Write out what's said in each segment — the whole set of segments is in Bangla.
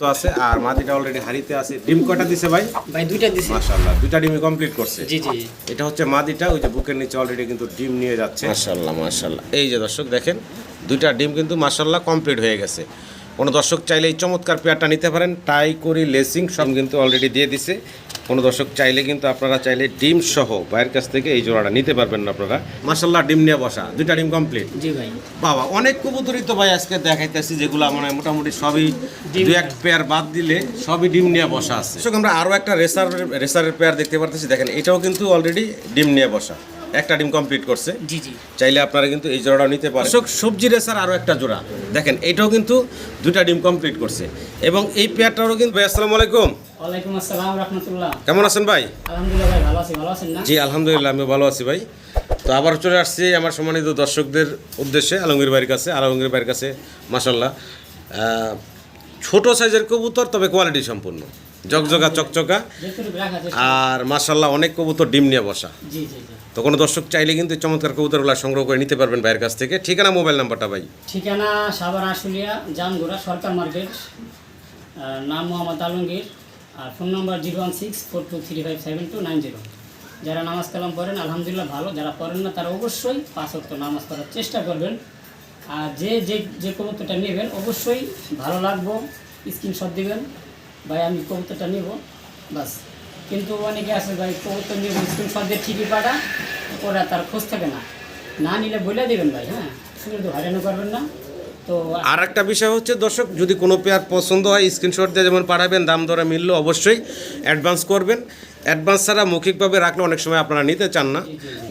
তো আছে আর মাটিটা অলরেডি হাড়িতে আছে। ডিম কয়টা দিছে ভাই? ভাই দুইটা দিছে। মাশাআল্লাহ দুইটা ডিমই কমপ্লিট করছে। জি জি। এটা হচ্ছে মাদিটা ওই যে বুকের নিচে অলরেডি কিন্তু ডিম নিয়ে যাচ্ছে। মাশাআল্লাহ মাশাআল্লাহ। এই যে দর্শক দেখেন দুইটা ডিম কিন্তু মাশাআল্লাহ কমপ্লিট হয়ে গেছে। কোনো দর্শক চাইলে এই চমৎকার পেয়ারটা নিতে পারেন। টাই করি লেসিং সব কিন্তু অলরেডি দিয়ে দিছে। কোনো দর্শক চাইলে কিন্তু আপনারা চাইলে ডিম সহ ভাইয়ের কাছ থেকে এই জোড়াটা নিতে পারবেন না আপনারা। মাশাআল্লাহ ডিম নিয়ে বসা। দুইটা ডিম কমপ্লিট জি ভাই। বাবা অনেক কবুতরই তো ভাই আজকে দেখাইতেছি যেগুলো মানে মোটামুটি সবই দু এক পেয়ার বাদ দিলে সবই ডিম নিয়ে বসা আছে। দর্শক, আমরা আরও একটা রেসার রেসারের পেয়ার দেখতে পারতেছি। দেখেন এটাও কিন্তু অলরেডি ডিম নিয়ে বসা। একটা ডিম কমপ্লিট করছে। জি জি। চাইলে আপনারা কিন্তু এই জোড়াটাও নিতে পারেন। দর্শক, সবজি রেসার আরও একটা জোড়া। দেখেন এটাও কিন্তু দুটা ডিম কমপ্লিট করছে। এবং এই পেয়ারটারও কিন্তু ভাই আসসালামু আলাইকুম। ওয়ালাইকুম আসসালাম রহমতুল্লাহ। কেমন আছেন ভাই? আলহামদুলিল্লাহ ভাই ভালো আছি ভালো আছেন না? জি আলহামদুলিল্লাহ আমি ভালো আছি ভাই। তো আবার চলে আসছি আমার সম্মানিত দর্শকদের উদ্দেশ্যে আলমগীর বাড়ির কাছে আলমগীর বাড়ির কাছে মাসাল্লাহ ছোট সাইজের কবুতর তবে কোয়ালিটি সম্পূর্ণ। জকজকা চকচকা আর মাসাল্লাহ অনেক কবুতর ডিম নিয়ে বসা। তো কোনো দর্শক চাইলে কিন্তু চমৎকার কবুতরগুলো সংগ্রহ করে নিতে পারবেন ভাইয়ের কাছ থেকে। ঠিকানা মোবাইল নাম্বারটা ভাই? ঠিকানা সাভার আশুলিয়া জামগুড়া সরকার মার্কেট। নাম মোহাম্মদ আলমগীর। আর ফোন নম্বর zero one six four two three five seven two nine zero. যারা নামাজ কালাম পড়েন, আলহামদুলিল্লাহ ভালো। যারা পড়েন না, তারা অবশ্যই পাঁচ নামাজ পড়ার চেষ্টা করবেন। আর যে যে যে কবুতরটা নেবেন, অবশ্যই ভালো লাগবো, স্ক্রিনশট দেবেন। ভাই, আমি কবুতরটা নেব, বাস। কিন্তু অনেকে আছে, ভাই, কবুতর নেব স্ক্রিনশট দিয়ে ঠিকই পাঠা ওরা তার খোঁজ থাকে না। না নিলে বলে দেবেন, ভাই হ্যাঁ? শুধু তো হয়রানি করবেন না। আর একটা বিষয় হচ্ছে, দর্শক, যদি কোনো পেয়ার পছন্দ হয় স্ক্রিনশট দিয়ে যেমন পাঠাবেন, দাম দরে মিললে অবশ্যই অ্যাডভান্স করবেন। অ্যাডভান্স ছাড়া মৌখিকভাবে রাখলে অনেক সময় আপনারা নিতে চান না।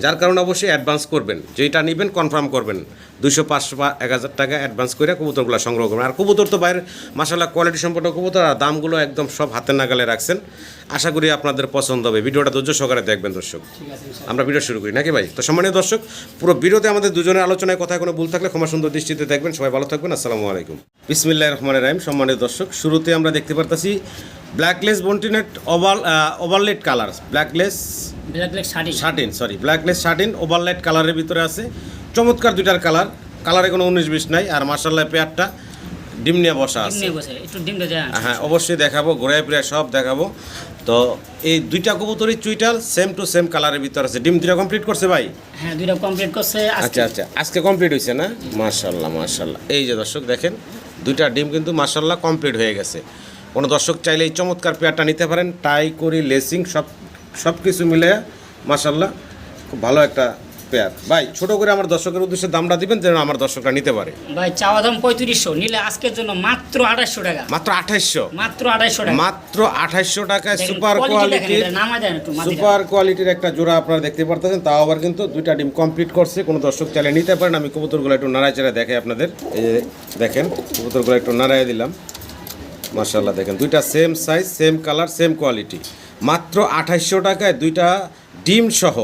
যার কারণে অবশ্যই অ্যাডভান্স করবেন। যেটা নেবেন কনফার্ম করবেন। দুশো পাঁচশো বা এক হাজার টাকা অ্যাডভান্স করে কবুতরগুলো সংগ্রহ করবেন। আর কবুতর তো বাইরের মাসাল্লাহ কোয়ালিটি সম্পন্ন কবুতর আর দামগুলো একদম সব হাতের নাগালে রাখছেন। আশা করি আপনাদের পছন্দ হবে। ভিডিওটা ধৈর্য সহকারে দেখবেন দর্শক। আমরা ভিডিও শুরু করি নাকি ভাই? তো সম্মানীয় দর্শক পুরো ভিডিওতে আমাদের দুজনের আলোচনায় কথায় কোনো ভুল থাকলে ক্ষমা সুন্দর দৃষ্টিতে দেখবেন। সবাই ভালো থাকবেন। আসসালামু আলাইকুম। বিসমিল্লাহ রহমান রাহিম। সম্মানীয় দর্শক শুরুতে আমরা দেখতে পারতাছি ব্ল্যাকলেস বন্টিনেট ওভাল ওভারলেট কালার ব্ল্যাকলেস ব্ল্যাক ব্ল্যাক শার্টিন সরি ব্ল্যাকলেস শার্টিন ওভারলাইট কালারের ভিতরে আছে। চমৎকার দুইটার কালার কালারে কোনো উনিশ বিশ নাই। আর মার্শাল্লাহ পেয়ারটা ডিম নিয়ে বসা আছে। একটু ডিমটা হ্যাঁ অবশ্যই দেখাবো। ঘোরায় ফিরে সব দেখাবো। তো এই দুইটা কবুতরই চুইটাল সেম টু সেম কালারের ভিতর আছে। ডিম দুইটা কমপ্লিট করছে ভাই? হ্যাঁ দুইটা কমপ্লিট করছে। আচ্ছা আচ্ছা। আজকে কমপ্লিট হয়েছে না? মার্শাল্লাহ মার্শাল্লাহ। এই যে দর্শক দেখেন দুইটা ডিম কিন্তু মার্শাল্লাহ কমপ্লিট হয়ে গেছে। কোনো দর্শক চাইলে এই চমৎকার পেয়ারটা নিতে পারেন। টাই করি লেসিং সব সব কিছু মিলে মার্শাল্লাহ খুব ভালো একটা পেয়ার। ভাই ছোট করে আমার দর্শকের উদ্দেশ্যে দামটা দিবেন যেন আমার দর্শকরা নিতে পারে। ভাই চাওয়া দাম পঁয়ত্রিশশো নিলে আজকের জন্য মাত্র আঠাশশো টাকা। মাত্র আঠাইশশো? মাত্র আঠাশশো টাকা। মাত্র আঠাইশশো টাকায় সুপার কোয়ালিটির। সুপার কোয়ালিটির একটা জোড়া আপনারা দেখতে পারতেছেন। তাও আবার কিন্তু দুইটা ডিম কমপ্লিট করছে। কোনো দর্শক চাইলে নিতে পারেন। আমি কবুতরগুলো একটু নাড়ায় চেড়ে দেখে আপনাদের। এই দেখেন কবুতরগুলো একটু নাড়ায় দিলাম। মার্শাল্লাহ দেখেন, দুইটা same size same colour same quality মাত্র আঠাইশশো টাকায় দুইটা ডিম সহ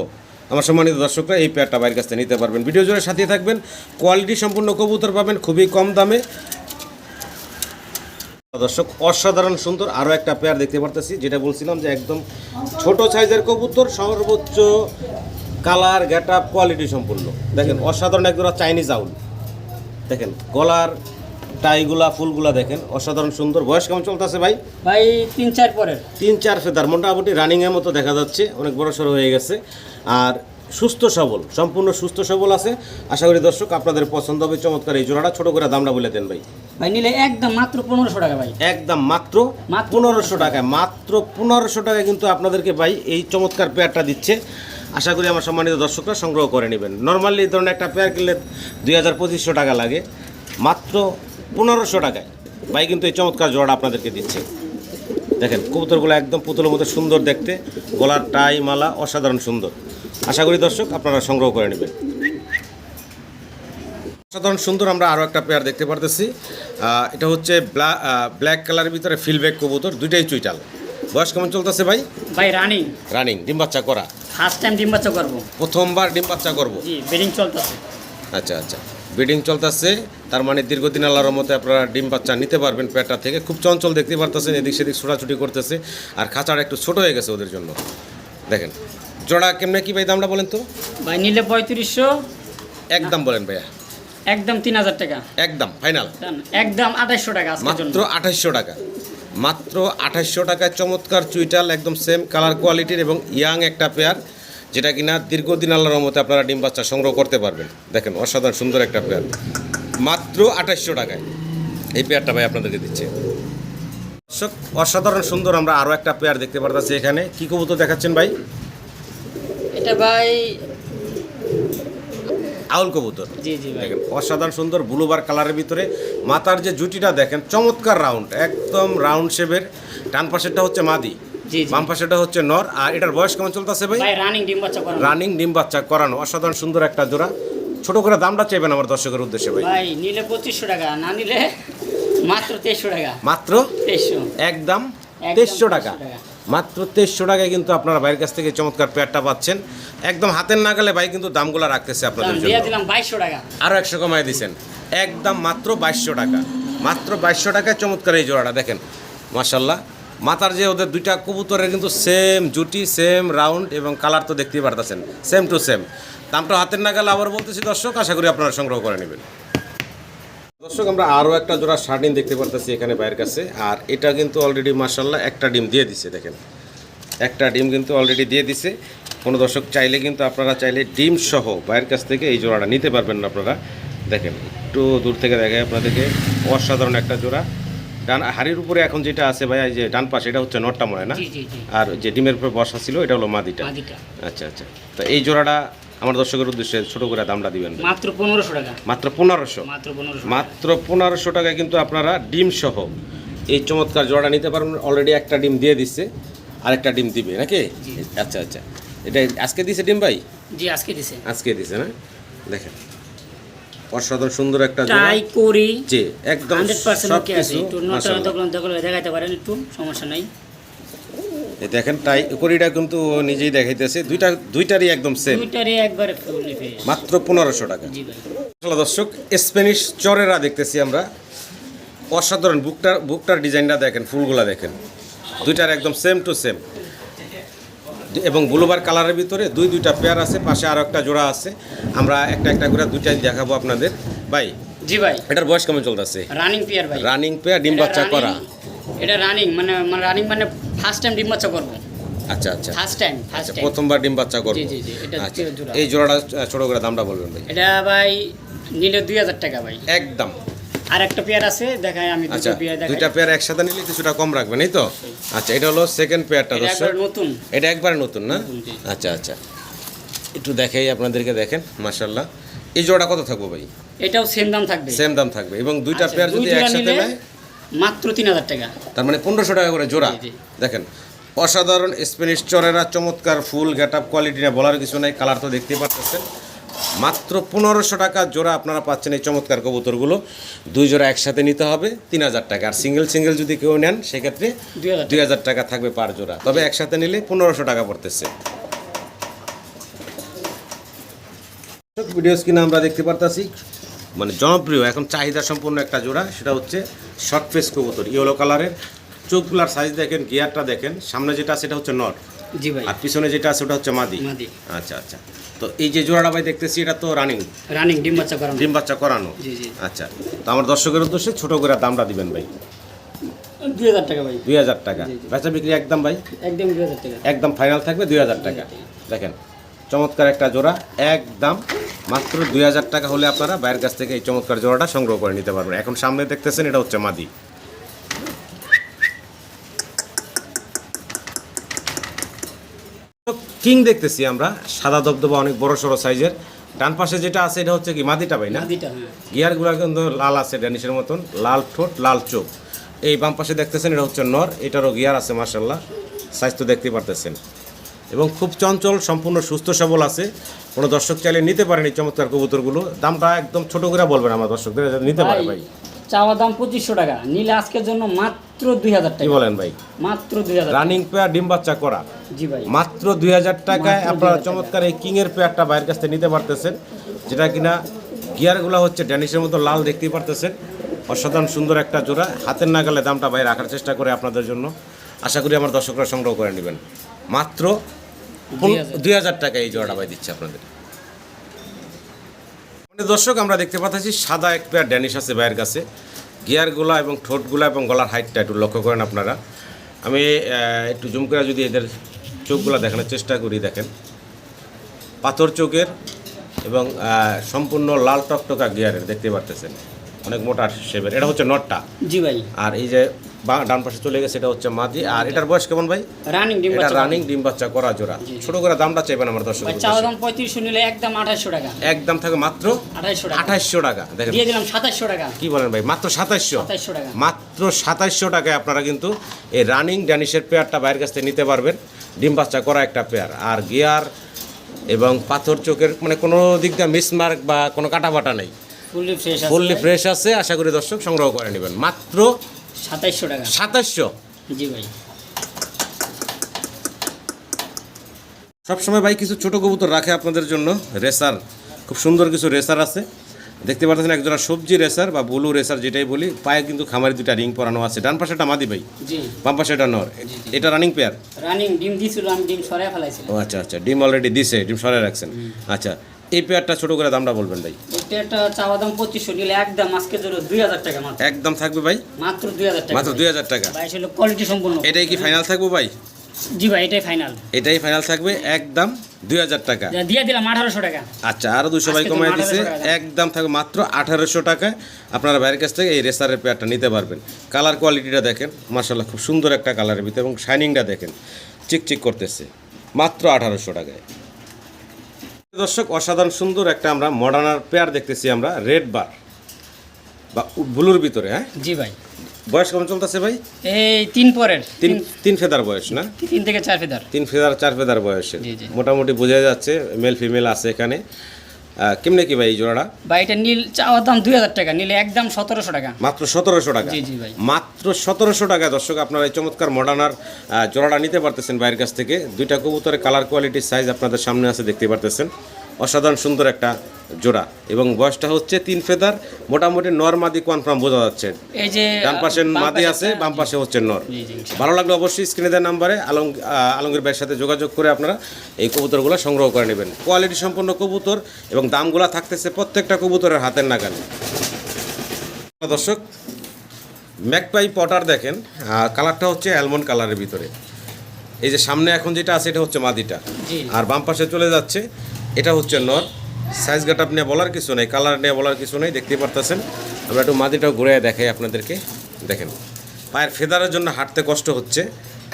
আমার সম্মানিত দর্শকরা এই পেয়ারটা বাইরের কাছ থেকে নিতে পারবেন। ভিডিও জুড়ে সাথে থাকবেন কোয়ালিটি সম্পূর্ণ কবুতর পাবেন, খুবই কম দামে। দর্শক, অসাধারণ সুন্দর আরও একটা পেয়ার দেখতে পারতেছি, যেটা বলছিলাম যে একদম ছোট সাইজের কবুতর, সর্বোচ্চ কালার গেট কোয়ালিটি সম্পূর্ণ। দেখেন, অসাধারণ একদম চাইনিজ আউল দেখেন, গলার টাইগুলা ফুলগুলা দেখেন। অসাধারণ সুন্দর। বয়স কেমন চলতেছে ভাই? ভাই তিন চার পরের। তিন চার ফেদার। মোটামুটি রানিংয়ের মতো দেখা যাচ্ছে। অনেক বড় সড়ো হয়ে গেছে। আর সুস্থ সবল সম্পূর্ণ সুস্থ সবল আছে। আশা করি দর্শক আপনাদের পছন্দ হবে। চমৎকার এই জোড়াটা। ছোট করে দামটা বলে দেন ভাই। ভাই নিলে একদম মাত্র পনেরোশো টাকা ভাই। একদম মাত্র মাত্র পনেরোশো টাকায়। মাত্র পনেরোশো টাকায় কিন্তু আপনাদেরকে ভাই এই চমৎকার পেয়ারটা দিচ্ছে। আশা করি আমার সম্মানিত দর্শকরা সংগ্রহ করে নেবেন। নর্মালি এই ধরনের একটা পেয়ার কিনলে দুই হাজার পঁচিশশো টাকা লাগে। মাত্র পনেরোশো টাকায়। ভাই কিন্তু এই চমৎকার জোড়াটা আপনাদেরকে দিচ্ছে। দেখেন কবুতরগুলো একদম পুতুলের মতো সুন্দর দেখতে। গলার টাই মালা অসাধারণ সুন্দর। আশা করি দর্শক আপনারা সংগ্রহ করে নেবেন। অসাধারণ সুন্দর আমরা আরও একটা পেয়ার দেখতে পারতেছি। এটা হচ্ছে ব্ল্যাক কালারের ভিতরে ফিলব্যাক কবুতর দুইটাই চুইটাল। বয়স কেমন চলতেছে ভাই? ভাই রানিং রানিং ডিম বাচ্চা করা। ফার্স্ট টাইম ডিম বাচ্চা করব। প্রথমবার ডিম বাচ্চা করব। জি চলতেছে। আচ্ছা আচ্ছা। ব্রিডিং চলতেছে। তার মানে দীর্ঘদিন আল্লাহর মতে আপনারা ডিম বাচ্চা নিতে পারবেন পেটটা থেকে। খুব চঞ্চল দেখতে পারতেছেন এদিক সেদিক ছোটাছুটি করতেছে। আর খাঁচাটা একটু ছোট হয়ে গেছে ওদের জন্য। দেখেন জোড়া কেমনে কি ভাই দামটা বলেন তো? ভাই নিলে পঁয়ত্রিশশো। একদম বলেন ভাইয়া। একদম তিন হাজার টাকা। একদম ফাইনাল। একদম আঠাশশো টাকা মাত্র আঠাইশশো টাকা। মাত্র আঠাশশো টাকায় চমৎকার চুইটাল একদম সেম কালার কোয়ালিটির এবং ইয়াং একটা পেয়ার যেটা কিনা দীর্ঘদিন আল্লাহর রহমতে আপনারা ডিম বাচ্চা সংগ্রহ করতে পারবেন। দেখেন অসাধারণ সুন্দর একটা পেয়ার। মাত্র আঠাশশো টাকায়। এই পেয়ারটা ভাই আপনাদেরকে দিচ্ছে। দর্শক, অসাধারণ সুন্দর আমরা আরও একটা পেয়ার দেখতে পারতেছি এখানে। কী কবুতর দেখাচ্ছেন ভাই? এটা ভাই আউল কবুতর। জি জি ভাই। দেখেন অসাধারণ সুন্দর ব্লুবার কালারের ভিতরে। মাথার যে জুটিটা দেখেন চমৎকার রাউন্ড একদম রাউন্ড শেপের। ডান পাশেরটা হচ্ছে মাদি। বাম পাশেরটা হচ্ছে নর আর এটার বয়স কেমন চলতেছে ভাই? রানিং ডিম বাচ্চা করানো। রানিং ডিম বাচ্চা করানো অসাধারণ সুন্দর একটা জোড়া। ছোট করে দামটা চাইবেন আমার দর্শকের উদ্দেশ্যে ভাই? ভাই নিলে পঁচিশশো টাকা না নিলে মাত্র তেইশশো টাকা। মাত্র? তেইশশো। একদম তেইশশো টাকা। 2300 টাকা। মাত্র তেইশশো টাকায় কিন্তু আপনারা ভাইয়ের কাছ থেকে চমৎকার পেয়ারটা পাচ্ছেন। একদম হাতের নাগালে ভাই কিন্তু দামগুলো রাখতেছে আপনাদের দিয়ে জন্য। দিলাম বাইশশো টাকা। আরও একশো কমায় দিছেন। একদম মাত্র বাইশশো টাকা। মাত্র বাইশশো টাকায় চমৎকার এই জোড়াটা দেখেন। মাসাল্লাহ মাথার যে ওদের দুইটা কবুতরের কিন্তু সেম জুটি সেম রাউন্ড এবং কালার তো দেখতেই পারতেছেন। সেম টু সেম দামটা হাতের নাগালে আবার বলতেছি দর্শক, আশা করি আপনারা সংগ্রহ করে নেবেন। দর্শক, আমরা আরও একটা জোড়া শার্টিন দেখতে পারতেছি এখানে বাইরের কাছে। আর এটা কিন্তু অলরেডি মাসাল্লাহ একটা ডিম দিয়ে দিছে, দেখেন। একটা ডিম কিন্তু অলরেডি দিয়ে দিছে। কোনো দর্শক চাইলে কিন্তু আপনারা চাইলে ডিম সহ বাইরের কাছ থেকে এই জোড়াটা নিতে পারবেন না আপনারা। দেখেন, একটু দূর থেকে দেখায় আপনাদেরকে। অসাধারণ একটা জোড়া। ডান হাড়ির উপরে এখন যেটা আছে ভাই যে ডান পাশে এটা হচ্ছে নটটা মনে না? আর যে ডিমের উপরে বসা ছিল এটা হলো মাদিটা। আচ্ছা আচ্ছা। তো এই জোড়াটা আমার দর্শকের উদ্দেশ্যে ছোট করে দামটা দিবেন মাত্র পনেরোশো টাকা। মাত্র পনেরোশো? মাত্র পনেরোশো মাত্র পনেরোশো টাকায় কিন্তু আপনারা ডিম সহ এই চমৎকার জোড়া নিতে পারবেন। অলরেডি একটা ডিম দিয়ে দিচ্ছে আরেকটা ডিম দিবে নাকি? আচ্ছা আচ্ছা। এটা আজকে দিছে ডিম ভাই? জি আজকে দিছে। আজকে দিছে না? দেখেন। অসাধারণ সুন্দর একটা ট্রাই করি। জি একদম হান্ড্রেড পার্সেন্ট সব ওকে আছে। একটু নটা দোকান দোকান দেখাইতে পারেন একটু সমস্যা নাই। এই দেখেন টাই করিটা কিন্তু নিজেই দেখাইতেছে। দুইটা দুইটারই একদম সেম দুইটারই একবারে ফুললি ফ্রেশ মাত্র পনেরোশো টাকা। জি ভাই। দর্শক স্প্যানিশ চরেরা দেখতেছি আমরা। অসাধারণ বুকটার বুকটার ডিজাইনটা দেখেন ফুলগুলা দেখেন। দুইটার একদম সেম টু সেম এবং ব্লুবার কালারের ভিতরে দুই দুইটা পেয়ার আছে পাশে আরও একটা জোড়া আছে। আমরা একটা একটা করে দুইটাই দেখাবো আপনাদের। ভাই জি ভাই। এটার বয়স কেমন চলতেছে? রানিং পেয়ার ভাই। রানিং পেয়ার ডিম বাচ্চা করা। এটা রানিং মানে মানে রানিং মানে ফার্স্ট টাইম ডিম বাচ্চা করব। আচ্ছা আচ্ছা। ফার্স্ট টাইম ফার্স্ট আচ্ছা টাইম প্রথমবার ডিম বাচ্চা করব। জি, জি, জি, এটা আচ্ছা। এই জোড়াটা ছোট করে দামটা বলবেন ভাই। এটা ভাই নিলে দুই হাজার টাকা ভাই। একদম। আর একটা পেয়ার আছে দেখাই আমি আচ্ছা দুটো পেয়ার দেখাই। দুইটা পেয়ার একসাথে নিলে কিছুটা কম রাখবেন এই তো? আচ্ছা এটা হলো সেকেন্ড পেয়ারটা এটা দর্শক। নতুন। এটা একবার নতুন না? আচ্ছা আচ্ছা। একটু দেখাই আপনাদেরকে দেখেন মাশাল্লাহ এই জোড়া কত থাকব ভাই? এটাও সেম দাম থাকবে। সেম দাম থাকবে। এবং দুইটা আচ্ছা, পেয়ার যদি একসাথে নেয়? মাত্র তিন হাজার টাকা। তার মানে পনেরোশো টাকা করে জোড়া। দেখেন অসাধারণ স্প্যানিশ চরেরা চমৎকার ফুল গেট আপ কোয়ালিটি না বলার কিছু নাই কালার তো দেখতেই পাচ্ছেন মাত্র পনেরোশো টাকা জোড়া আপনারা পাচ্ছেন এই চমৎকার কবুতরগুলো। দুই জোড়া একসাথে নিতে হবে তিন হাজার টাকা। আর সিঙ্গেল সিঙ্গেল যদি কেউ নেন সেক্ষেত্রে দুই হাজার টাকা। থাকবে পার জোড়া। তবে একসাথে নিলে পনেরোশো টাকা পড়তেছে। ভিডিও স্ক্রিনে আমরা দেখতে পারতাছি মানে জনপ্রিয় এখন চাহিদা সম্পন্ন একটা জোড়া। সেটা হচ্ছে শর্ট ফেস কবুতর ইয়েলো কালারের চোখগুলার সাইজ দেখেন গিয়ারটা দেখেন সামনে যেটা সেটা হচ্ছে নট। জি ভাই। আর পিছনে যেটা আছে ওটা হচ্ছে মাদি। আচ্ছা আচ্ছা। তো এই যে জোড়াটা ভাই দেখতেছি এটা তো রানিং রানিং ডিম বাচ্চা করানো। ডিম বাচ্চা করানো? জি জি। আচ্ছা তো আমার দর্শকের উদ্দেশ্যে ছোট করে দামটা দিবেন ভাই। দুই হাজার টাকা ভাই। দুই হাজার টাকা। বেচা বিক্রি একদম ভাই? একদম দুই হাজার টাকা। একদম ফাইনাল থাকবে দুই হাজার টাকা। দেখেন চমৎকার একটা জোড়া একদম। মাত্র দুই হাজার টাকা হলে আপনারা বাইরের কাছ থেকে এই চমৎকার জোড়াটা সংগ্রহ করে নিতে পারবেন। এখন সামনে দেখতেছেন এটা হচ্ছে মাদি। কিং দেখতেছি আমরা সাদা দবদবা অনেক বড় সড়ো সাইজের। ডান পাশে যেটা আছে এটা হচ্ছে কি মাদিটা ভাই না? হ্যাঁ। গিয়ারগুলো কিন্তু লাল আছে ড্যানিশের মতন লাল ঠোঁট লাল চোখ। এই বাম পাশে দেখতেছেন এটা হচ্ছে নর এটারও গিয়ার আছে মার্শাল্লাহ সাইজ তো দেখতে পারতেছেন। এবং খুব চঞ্চল সম্পূর্ণ সুস্থ সবল আছে। কোনো দর্শক চাইলে নিতে পারেন এই চমৎকার কবুতরগুলো। দামটা একদম ছোট করে বলবেন আমার দর্শকদের নিতে পারে ভাই। চাওয়া দাম পঁচিশশো টাকা। নিলে আজকের জন্য মাত্র দুই হাজার টাকা। বলেন ভাই? মাত্র দুই হাজার রানিং পেয়ার ডিম বাচ্চা করা। জি ভাই। মাত্র দুই হাজার টাকায় আপনারা চমৎকার এই কিংয়ের পেয়ারটা বাইরের কাছ থেকে নিতে পারতেছেন যেটা কিনা গিয়ারগুলো হচ্ছে ড্যানিশের মতো লাল দেখতেই পারতেছেন। অসাধারণ সুন্দর একটা জোড়া। হাতের নাগালে দামটা বাইরে রাখার চেষ্টা করে আপনাদের জন্য। আশা করি আমার দর্শকরা সংগ্রহ করে নেবেন। মাত্র দুই হাজার। টাকা এই জোড়াটা ভাই দিচ্ছে আপনাদের। মানে দর্শক আমরা দেখতে পাচ্ছি সাদা এক পেয়ার ড্যানিশ আছে ভাইয়ের কাছে। গিয়ারগুলা এবং ঠোঁটগুলা এবং গলার হাইটটা একটু লক্ষ্য করেন আপনারা। আমি একটু জুম করে যদি এদের চোখগুলো দেখানোর চেষ্টা করি দেখেন। পাথর চোখের এবং সম্পূর্ণ লাল টকটকা গিয়ারের দেখতে পারতেছেন। অনেক মোটা শেপের এটা হচ্ছে নটটা জি ভাই। আর এই যে ডান পাশে চলে গেছে এটা হচ্ছে মাদি। আর এটার বয়স কেমন ভাই? রানিং ডিম এটা বাচ্চা রানিং ডিম বাচ্চা করা জোড়া। ছোট করে দামটা চাইবেন আমার দর্শক ভাই দাম নিলে একদম আঠাশশো টাকা। একদম থাকে মাত্র আঠাইশশো টাকা। টাকা। দেখেন। দিয়ে দিলাম সাতাশশো টাকা। কি বলেন ভাই? মাত্র সাতাইশশো। সাতাইশশো টাকা। মাত্র সাতাইশশো টাকায় আপনারা কিন্তু এই রানিং ড্যানিশের পেয়ারটা বাইরের কাছ থেকে নিতে পারবেন। ডিম বাচ্চা করা একটা পেয়ার আর গিয়ার এবং পাথর চোখের মানে কোনো দিক দিয়ে মিসমার্ক বা কোনো কাটাবাটা নেই। ফুললি ফ্রেশ আছে আশা করি দর্শক সংগ্রহ করে নেবেন। মাত্র সাতাইশশো টাকা। সাতাইশশো? জি ভাই। সবসময় ভাই কিছু ছোট কবুতর রাখে আপনাদের জন্য। রেসার খুব সুন্দর কিছু রেসার আছে। দেখতে পাচ্ছেন একজোড়া সবজি রেসার বা ব্লু রেসার যেটাই বলি পায়ে কিন্তু খামারে দুটা রিং পরানো আছে। ডান পাশেটা মাদি ভাই। বাম পাশে এটা নর। এটা রানিং পেয়ার রানিং ডিম দিয়েছিল আমি ডিম সরাই ফেলাইছিলাম। ও আচ্ছা আচ্ছা। ডিম অলরেডি দিছে ডিম সরে রাখছেন। আচ্ছা। এই পেয়ারটা ছোট করে দামটা বলবেন ভাই? চাওয়া দাম পঁচিশশো নিলে একদম আজকে ধরো দুই হাজার টাকা মাত্র। একদম থাকবে ভাই? মাত্র দুই হাজার টাকা মাত্র দুই হাজার টাকা। ভাই আসলে কোয়ালিটি সম্পূর্ণ। এটাই কি ফাইনাল থাকবে ভাই? জি ভাই এটাই ফাইনাল এটাই ফাইনাল থাকবে একদম দুই হাজার টাকা। দিয়ে দিলাম আঠারোশো টাকা। আচ্ছা আরও দুশো ভাই কমাই 1800 দিছে। একদম থাকবে মাত্র আঠারোশো টাকায় আপনারা বাইরের কাছ থেকে এই রেসারের পেয়ারটা নিতে পারবেন। কালার কোয়ালিটিটা দেখেন মার্শাল্লাহ খুব সুন্দর একটা কালারের ভিতরে এবং শাইনিংটা দেখেন। চিকচিক করতেছে মাত্র আঠারোশো টাকায়। দর্শক অসাধারণ সুন্দর একটা আমরা মডার্নার পেয়ার দেখতেছি আমরা রেড বার বা ব্লুর ভিতরে হ্যাঁ? জি ভাই। বয়স কেমন চলতেছে ভাই? এই তিন পরের তিন তিন ফেদার বয়স না? তিন থেকে চার ফেদার। তিন ফেদার চার ফেদার বয়সে। জি, জি। মোটামুটি বোঝা যাচ্ছে মেল ফিমেল আছে এখানে। কেমনে কি ভাই এই জোড়াটা? ভাই এটা নীল চাওয়ার দাম দুই হাজার টাকা নীলে একদম সতেরোশো টাকা। মাত্র সতেরোশো টাকা? জি, জি ভাই। মাত্র সতেরোশো টাকা দর্শক আপনারা এই চমৎকার মডার্নার জোড়াটা নিতে পারতেছেন বাইরের কাছ থেকে। দুইটা কবুতরের কালার কোয়ালিটির সাইজ আপনাদের সামনে আছে দেখতে পারতেছেন। অসাধারণ সুন্দর একটা জোড়া এবং বয়সটা হচ্ছে তিন ফেদার মোটামুটি নর মাদি কনফার্ম বোঝা যাচ্ছে। এই যে ডান পাশে মাদি আছে বাম পাশে হচ্ছে নর। ভালো লাগলে অবশ্যই স্ক্রিনে দেওয়ার নাম্বারে আলম আলমগীর ভাইয়ের সাথে যোগাযোগ করে আপনারা এই কবুতরগুলো সংগ্রহ করে নেবেন। কোয়ালিটি সম্পন্ন কবুতর এবং দামগুলো থাকতেছে প্রত্যেকটা কবুতরের হাতের নাগালে। দর্শক ম্যাকপাই পটার দেখেন কালারটা হচ্ছে অ্যালমন্ড কালারের ভিতরে। এই যে সামনে এখন যেটা আছে এটা হচ্ছে মাদিটা। আর বাম পাশে চলে যাচ্ছে এটা হচ্ছে নর। সাইজ গাটাপ নিয়ে বলার কিছু নেই কালার নিয়ে বলার কিছু নেই দেখতে পারতেছেন। আমরা একটু মাদিটাও ঘুরে দেখাই আপনাদেরকে দেখেন। পায়ের ফেদারের জন্য হাঁটতে কষ্ট হচ্ছে।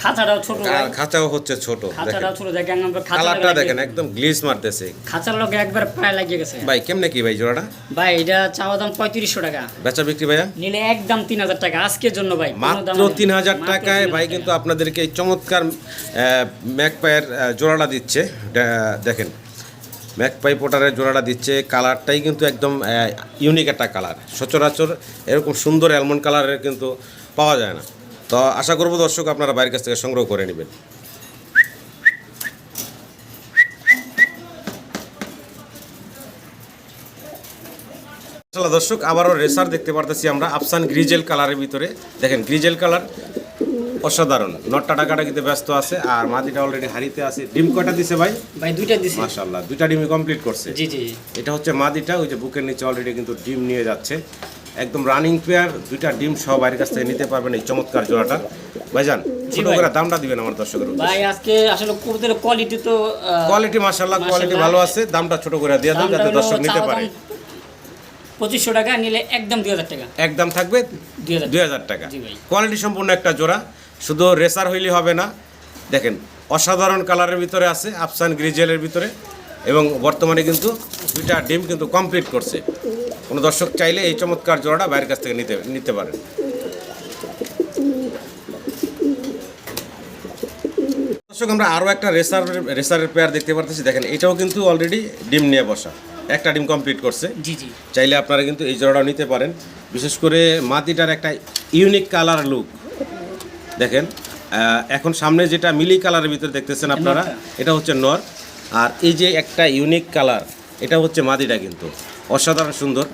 খাঁচাটাও ছোট খাঁচাও হচ্ছে ছোট খাঁচাটাও ছোট দেখেন কালারটা দেখেন একদম গ্লিস মারতেছে। খাঁচার একবার প্রায় লাগিয়ে গেছে। ভাই কেমনে কি ভাই জোড়াটা? ভাই এটা চাওয়া দাম পঁয়ত্রিশশো টাকা। বেচা বিক্রি ভাইয়া? নিলে একদম তিন হাজার টাকা আজকের জন্য ভাই মাত্র তিন হাজার টাকায় ভাই কিন্তু আপনাদেরকে এই চমৎকার জোড়াটা দিচ্ছে। দেখেন। ম্যাকপাই পোটারের জোড়াটা দিচ্ছে। কালারটাই কিন্তু একদম ইউনিক একটা কালার সচরাচর এরকম সুন্দর অ্যালমন্ড কালারের কিন্তু পাওয়া যায় না। তো আশা করব দর্শক আপনারা বাইরের কাছ থেকে সংগ্রহ করে নেবেন। দর্শক, আবারও রেসার দেখতে পারতেছি আমরা আফসান গ্রিজেল কালারের ভিতরে। দেখেন গ্রিজেল কালার অসাধারণ। নটটা টাকাটা কিন্তু ব্যস্ত আছে আর মাদিটা অলরেডি হারিতে আছে। ডিম কয়টা দিছে ভাই? ভাই দুইটা দিছি। মাশাল্লাহ দুইটা ডিমই কমপ্লিট করছে। জি জি। এটা হচ্ছে মাদিটা ওই যে বুকের নিচে অলরেডি কিন্তু ডিম নিয়ে যাচ্ছে। একদম রানিং পেয়ার দুইটা ডিম সহ বাইরের কাছ থেকে নিতে পারবেন এই চমৎকার জোড়াটা। ভাইজান ছোট। করে দামটা দিবেন আমার দর্শকের ভাই আজকে আসলে কবুতরের কোয়ালিটি তো কোয়ালিটি মাশাল্লাহ কোয়ালিটি ভালো আছে। দামটা ছোট করে দিয়ে দামটা যাতে দর্শক নিতে পারে। পঁচিশশো টাকা নিলে একদম দুই হাজার টাকা। একদম থাকবে দুই হাজার টাকা। কোয়ালিটি সম্পূর্ণ একটা জোড়া। শুধু রেসার হইলে হবে না। দেখেন অসাধারণ কালারের ভিতরে আছে আফসান গ্রিজেলের ভিতরে এবং বর্তমানে কিন্তু দুইটা ডিম কিন্তু কমপ্লিট করছে। কোনো দর্শক চাইলে এই চমৎকার জোড়াটা বাইরের কাছ থেকে নিতে নিতে পারেন। দর্শক আমরা আরও একটা রেসার রেসারের পেয়ার দেখতে পারতেছি। দেখেন এটাও কিন্তু অলরেডি ডিম নিয়ে বসা। একটা ডিম কমপ্লিট করছে। জি জি। চাইলে আপনারা কিন্তু এই জোড়াটাও নিতে পারেন। বিশেষ করে মাটিটার একটা ইউনিক কালার লুক দেখেন এখন সামনে যেটা মিলি কালারের ভিতরে দেখতেছেন আপনারা এটা হচ্ছে নর। আর এই যে একটা ইউনিক কালার এটা হচ্ছে মাদিটা কিন্তু। অসাধারণ সুন্দর।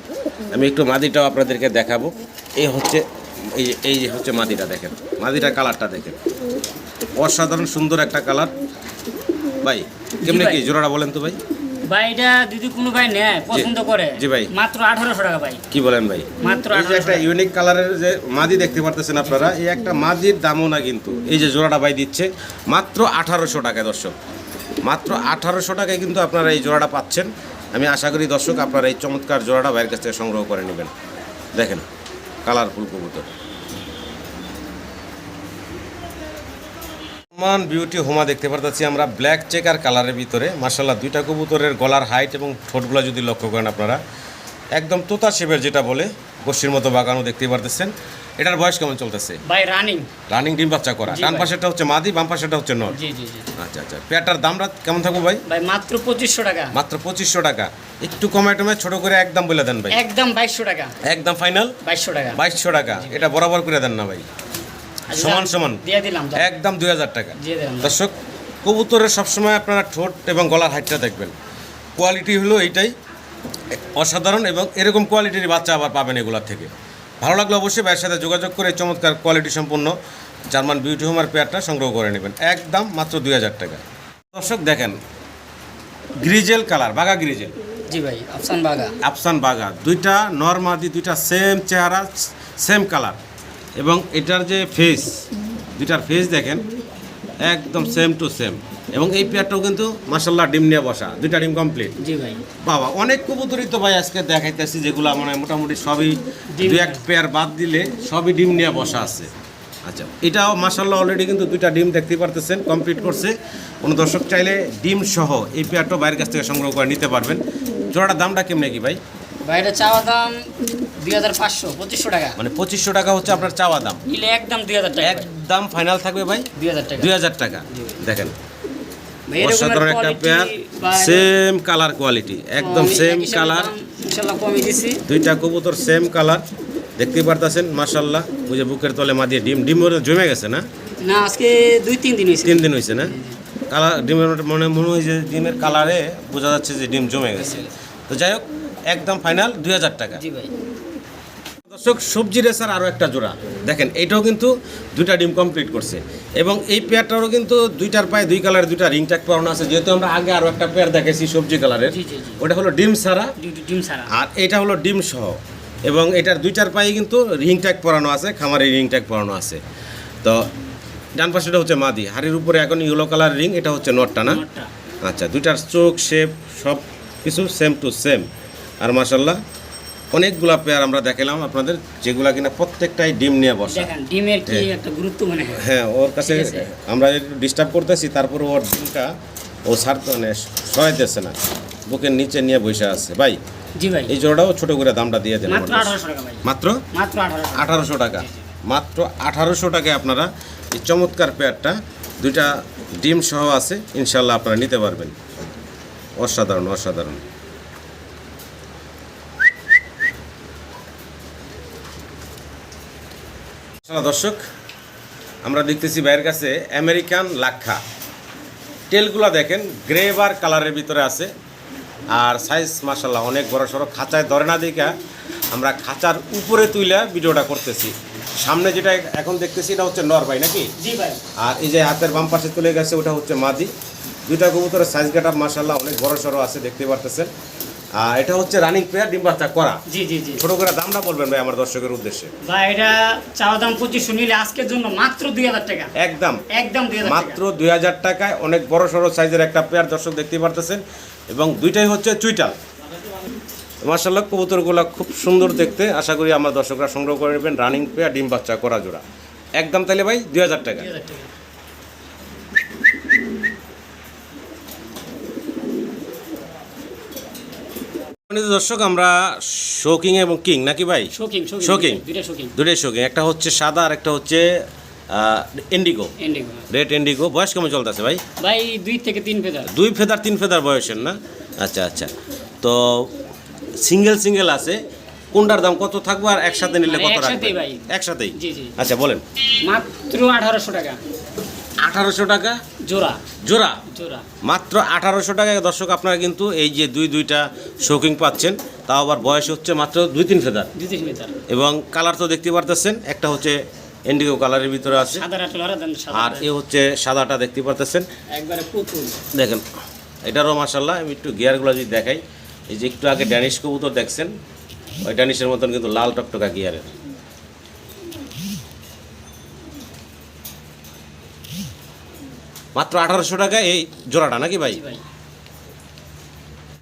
আমি একটু মাদিটাও আপনাদেরকে দেখাবো। এই হচ্ছে এই যে এই যে হচ্ছে মাদিটা দেখেন। মাদিটার কালারটা দেখেন। অসাধারণ সুন্দর একটা কালার ভাই কেমনি। কি? জোড়াটা বলেন তো ভাই। ভাই এটা যদি কোনো ভাই নেয় পছন্দ করে জি ভাই। মাত্র আঠারোশো টাকা ভাই। কি বলেন ভাই? মাত্র এই যে একটা ইউনিক কালারের যে মাদি দেখতে পারতেছেন আপনারা এই একটা মাদির দামও না কিন্তু। এই যে জোড়াটা ভাই দিচ্ছে মাত্র আঠারোশো টাকায় দর্শক। মাত্র আঠারোশো টাকায় কিন্তু আপনারা এই জোড়াটা পাচ্ছেন। আমি আশা করি দর্শক আপনারা এই চমৎকার জোড়াটা ভাইয়ের কাছ থেকে সংগ্রহ করে নেবেন। দেখেন কালারফুল কবুতর। মান বিউটি হোমা দেখতে পারতেছি আমরা ব্ল্যাক চেকার কালারের ভিতরে। মার্শাল্লাহ দুইটা কবুতরের গলার হাইট এবং ঠোঁটগুলো যদি লক্ষ্য করেন আপনারা একদম তোতা শেপের যেটা বলে গোষ্ঠীর মতো বাগানও দেখতে পারতেছেন। এটার বয়স কেমন চলতেছে? ভাই রানিং রানিং ডিম বাচ্চা করা। ডান ভাই। পাশেরটা হচ্ছে মাদি বাম পাশেরটা হচ্ছে নর জি জি জি। আচ্ছা আচ্ছা। পেয়ারটার দামটা কেমন থাকব ভাই? ভাই মাত্র পঁচিশশো টাকা। মাত্র পঁচিশশো টাকা। একটু কমায় টমায় ছোট করে একদম বলে দেন ভাই। একদম বাইশশো টাকা। একদম ফাইনাল বাইশশো টাকা। বাইশশো টাকা। এটা বরাবর করে দেন না ভাই। সমান সমান। দিয়ে দিলাম একদম দুই হাজার টাকা। দর্শক কবুতরের সবসময় আপনারা ঠোঁট এবং গলার হাইটটা দেখবেন। কোয়ালিটি হলো এইটাই অসাধারণ এবং এরকম কোয়ালিটির বাচ্চা আবার পাবেন এগুলোর থেকে। ভালো লাগলে অবশ্যই ভাইয়ের সাথে যোগাযোগ করে এই চমৎকার কোয়ালিটি সম্পন্ন জার্মান বিউটি হোমার পেয়ারটা সংগ্রহ করে নেবেন। একদম মাত্র দুই হাজার টাকা। দর্শক দেখেন গ্রিজেল কালার বাঘা গ্রিজেল। জি ভাই আফসান বাগা আফসান বাঘা দুইটা নর্মাদি দুইটা সেম চেহারা সেম কালার এবং এটার যে ফেস দুইটার ফেস দেখেন একদম সেম টু সেম এবং এই পেয়ারটাও কিন্তু মাসাল্লাহ ডিম নিয়ে বসা দুইটা ডিম কমপ্লিট জি ভাই। বাবা অনেক কবুতরই তো ভাই আজকে দেখাইতেছি যেগুলো মানে মোটামুটি সবই দু এক পেয়ার বাদ দিলে সবই ডিম নিয়ে বসা আছে। আচ্ছা এটাও মাসাল্লাহ অলরেডি কিন্তু দুইটা ডিম দেখতে পারতেছেন কমপ্লিট করছে। কোনো দর্শক চাইলে ডিম সহ এই পেয়ারটা বাইরের কাছ থেকে সংগ্রহ করে নিতে পারবেন। জোড়াটার দামটা কেমনে কি ভাই? ভাই এটা চাওয়া দাম দুই হাজার পাঁচশো পঁচিশশো টাকা। মানে পঁচিশশো টাকা হচ্ছে আপনার চাওয়া দাম। নিলে একদম দুই হাজার টাকা। একদম ফাইনাল থাকবে ভাই? দুই হাজার টাকা। দুই হাজার টাকা। দেখেন। অসাধারণ একটা পেয়ার সেম কালার কোয়ালিটি একদম সেম কালার দুইটা কবুতর সেম কালার দেখতেই পারতেছেন ওই যে বুকের তলে মা দিয়ে ডিম ডিম জমে গেছে না? না আজকে দুই তিন দিন হয়েছে। তিন দিন হয়েছে না? কালার ডিমের মনে মনে হয় যে ডিমের কালারে বোঝা যাচ্ছে যে ডিম জমে গেছে। তো যাই হোক একদম ফাইনাল দুই হাজার টাকা। জি ভাই। দর্শক সবজি রেসার আরও একটা জোড়া। দেখেন এইটাও কিন্তু দুইটা ডিম কমপ্লিট করছে। এবং এই পেয়ারটারও কিন্তু দুইটার পায়ে দুই কালারের দুইটা রিং ট্যাগ পরানো আছে। যেহেতু আমরা আগে আরও একটা পেয়ার দেখেছি সবজি কালারের। ওটা হলো ডিম সারা ডিম ছাড়া। আর এটা হলো ডিম সহ। এবং এটার দুইটার পায়ে কিন্তু রিং ট্যাগ পরানো আছে খামারে রিং ট্যাগ পরানো আছে। তো ডান পাশেটা হচ্ছে মাদি। হাড়ির উপরে এখন ইয়েলো কালার রিং এটা হচ্ছে নটটা না? আচ্ছা দুইটার চোখ শেপ সব কিছু সেম টু সেম আর মাসাল্লাহ অনেকগুলা পেয়ার আমরা দেখালাম আপনাদের যেগুলা কিনা প্রত্যেকটাই ডিম নিয়ে বসে। ডিমের কি একটা গুরুত্ব মনে হয়। হ্যাঁ ওর কাছে আমরা একটু ডিস্টার্ব করতেছি তারপরে ওর ডিমটা ও সার মানে সহায় সরাইতেছে না। বুকের নিচে নিয়ে বসে আছে। ভাই জি ভাই। এই জোড়াটাও ছোট করে দামটা দিয়ে দেন মাত্র মাত্র? আঠারোশো টাকা। মাত্র আঠারোশো টাকায় আপনারা এই চমৎকার পেয়ারটা দুইটা ডিম সহ আছে ইনশাল্লাহ আপনারা নিতে পারবেন। অসাধারণ অসাধারণ। দর্শক আমরা দেখতেছি ভাইয়ের কাছে আমেরিকান লাক্ষা। টেলগুলো দেখেন গ্রে বার কালারের ভিতরে আছে। আর সাইজ মাসাল্লাহ অনেক বড় সড়ো। খাঁচায় ধরে না দেখা আমরা খাঁচার উপরে তুইলা ভিডিওটা করতেছি। সামনে যেটা এখন দেখতেছি এটা হচ্ছে নরবাই নাকি? আর এই যে হাতের বাম পাশে তুলে গেছে ওটা হচ্ছে মাদি। দুইটা কবুতরের সাইজ কাটা মাসাল্লাহ অনেক বড় সড়ো আছে দেখতে পারতেছেন। আর এটা হচ্ছে রানিং পেয়ার ডিম বাচ্চা করা। জি জি জি। ছোট করে দামটা বলবেন ভাই আমার দর্শকের উদ্দেশ্যে। ভাই এটা চাওয়া দাম পঁচিশশো নিলে আজকের জন্য মাত্র দুই হাজার টাকা। একদম। একদম দুই মাত্র দুই হাজার টাকায় অনেক বড় সড়ো সাইজের একটা পেয়ার দর্শক দেখতে পারতেছেন। এবং দুইটাই হচ্ছে চুইটাল। মার্শাল্লাহ কবুতরগুলো খুব সুন্দর দেখতে। আশা করি আমার দর্শকরা সংগ্রহ করে নেবেন রানিং পেয়ার ডিম বাচ্চা করা জোড়া একদম তাহলে ভাই দুই হাজার টাকা। সম্মানিত দর্শক আমরা শোকিং এবং কিং নাকি ভাই? শোকিং শোকিং দুটোই শোকিং একটা হচ্ছে সাদা আর একটা হচ্ছে ইন্ডিগো। Indigo red Indigo. বয়স কেমন চলতেছে ভাই? ভাই দুই থেকে তিন ফেদার। দুই ফেদার তিন ফেদার বয়সের না? আচ্ছা আচ্ছা। তো সিঙ্গেল সিঙ্গেল আছে। কোনটার দাম কত থাকবে আর একসাথে নিলে কত রাখবে একসাথেই ভাই। জি, জি। আচ্ছা বলেন। মাত্র আঠারোশো টাকা। আঠারোশো টাকা? জোড়া। জোড়া? জোড়া। মাত্র আঠারোশো টাকায় দর্শক আপনারা কিন্তু এই যে দুই দুইটা শৌকিং পাচ্ছেন তাও আবার বয়স হচ্ছে মাত্র দুই তিন ফেদার। দুই তিন ফেদার। এবং কালার তো দেখতে পারতেছেন একটা হচ্ছে ইন্ডিগো কালারের ভিতরে আছে। আর এ হচ্ছে সাদাটা দেখতে পারতেছেন। একবারে দেখেন এটারও মাসাল্লাহ আমি একটু গিয়ারগুলো যদি দেখাই। এই যে একটু আগে ড্যানিশ কবুতর দেখছেন ওই ড্যানিশের মতন কিন্তু লাল টকটকা গিয়ারের। মাত্র আঠারোশো টাকা এই জোড়াটা নাকি ভাই।